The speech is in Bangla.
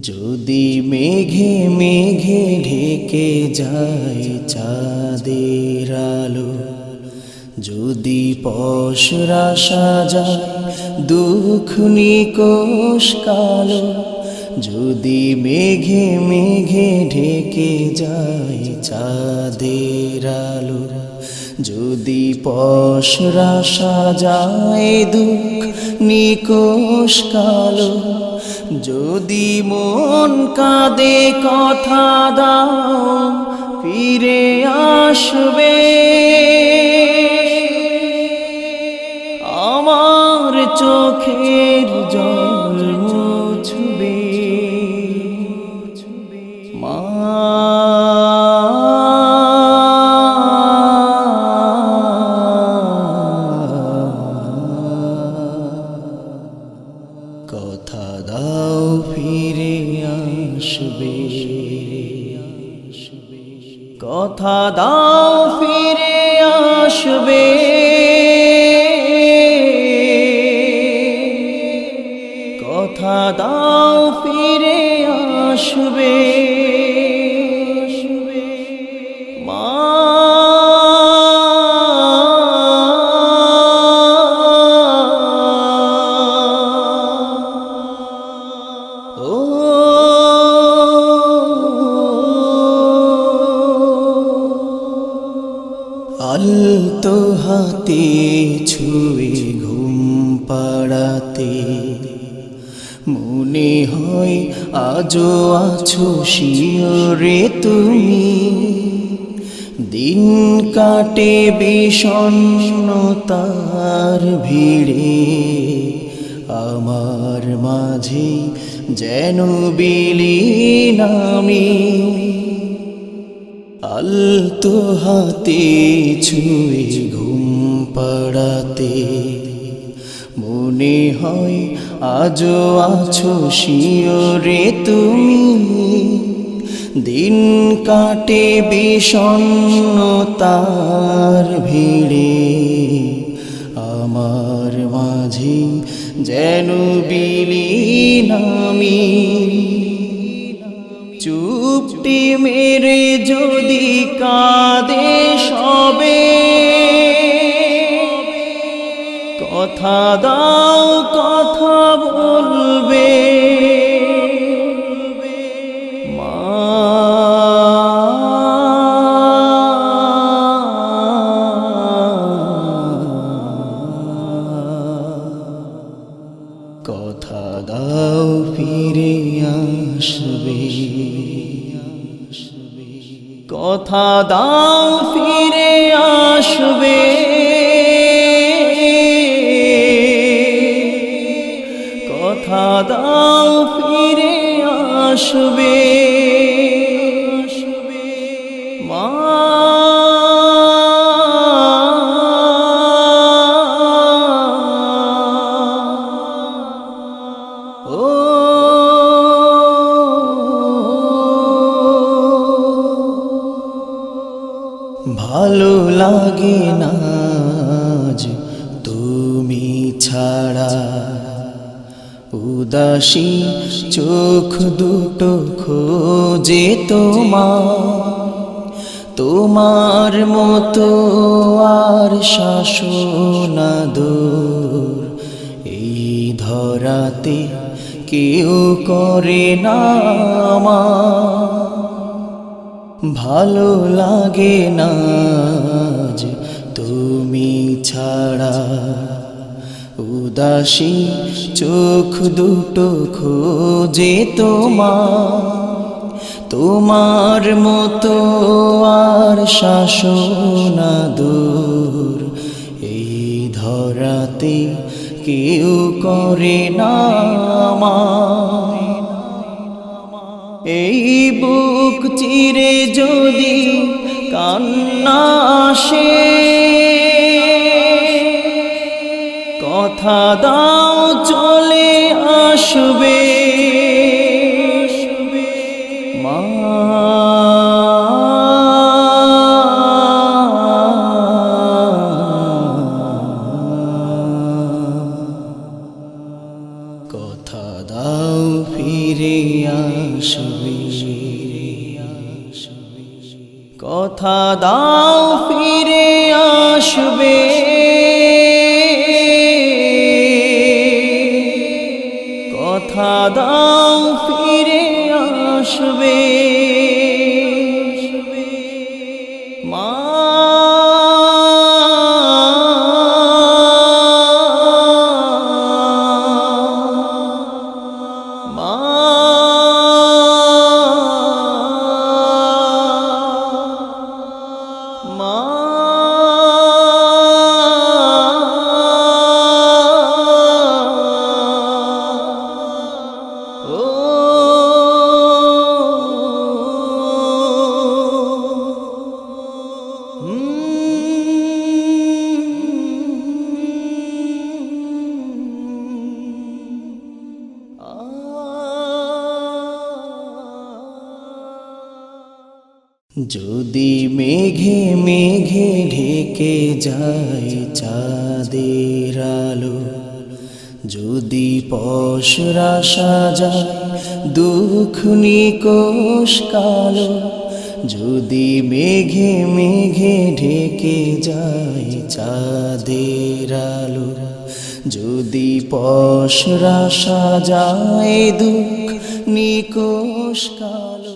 যদি মেঘে মেঘে ঢেকে যায় চাঁদের আলো, যদি পশরা সাজায় দুঃখ নিকোষ কালো, যদি মেঘে মেঘে ঢেকে যায় চাঁদের আলো যদি পশরা সাজায় দুঃখ, নিকোষ কালো, যদি মন কাঁদে কথা দাও, ফিরে আসবে। আমার চোখের জল কথা দাও ফিরে আসবে। কথা দাও ফিরে আসবে। মা হাতে ছুঁয়ে ঘুম পাড়াতে। মনে হয় আজও আছো শিওরে তুমি। দিন কাটে বিষণ্ণতার ভিড়ে। আমার মাঝে যেন বিলীন আমি আলতো হাতে ছুঁয়ে ঘুম পাড়াতে। মনে হয় আজও আছো শিওরে তুমি। দিন কাটে বিষণ্ণতার ভিড়ে। আমার মাঝে যেন বিলীন আমি। চুপটি মেরে যদি কাঁদে সবে। কথা দাও কথা বলবে। কথা দাও ফিরে আসবে। কথা দাও ফিরে আসবে। কথা দাও ফিরে আসবে। ভালো লাগে না তুমি ছাড়া। উদাসী চোখ দুটো খোঁজে তোমার। তোমার মতো আর শাসনা দূর এই ধরাতে কেউ করে না আমার। ভালো লাগে না তুমি ছাড়া। উদাসী চোখ দুটো খোঁজে তোমার তোমার মতো আর শাসনা দূর। এই ধরাতে কেউ করে না এই বুক চিরে যদি কান্না আসে কথা দাও চলে আসবে। মা। কথা দাও ফিরে আসবে। কথা দাও ফিরে আসবে। মা মা। মা। যদি মেঘে মেঘে ঢেকে যায় চাঁদের আলো, যদি পশরা সাজায় দুঃখ নিকোষ কালো, যদি মেঘে মেঘে ঢেকে যায় চাঁদের আলো, যদি পশরা সাজায় দুঃখ নিকোষ কালো।